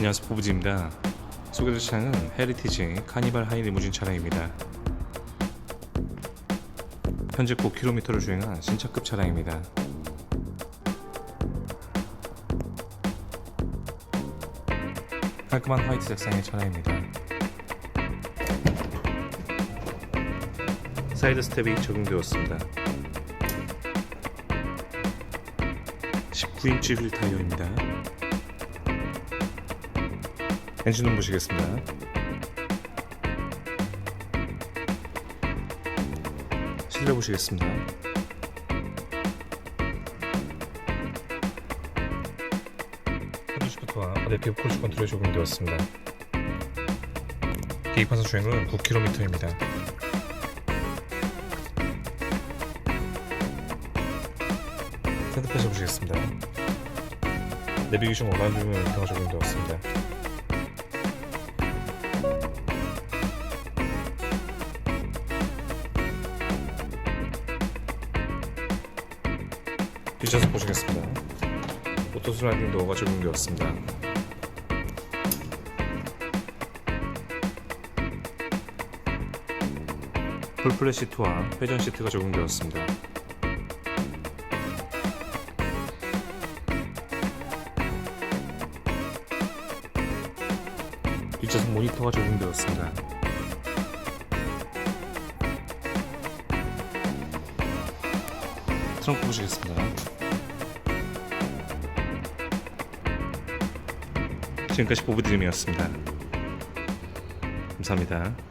안녕하세요 포부지입니다. 소개될 차량은 헤리티지 카니발 하이 리무진 차량입니다. 현재 9km를 주행한 신차급 차량입니다. 깔끔한 화이트 색상의 차량입니다. 사이드 스텝이 적용되었습니다. 19인치 휠 타이어입니다 보시겠습니다. 실내 보시겠습니다. 핸드시프트와 아대피 크루즈 컨트롤이 적용되었습니다. 계기판선 주행은 9km입니다. 핸드패스 보시겠습니다. 내비게이션 원활 주문 인터가 적용되었습니다. 뒷좌석 보시겠습니다. 오토 슬라이딩 도어가 적용되었습니다. 풀플랫 시트와 회전 시트가 적용되었습니다. 뒷좌석 모니터가 적용되었습니다. 트렁크 보시겠습니다. 지금까지 보부드림이었습니다. 감사합니다.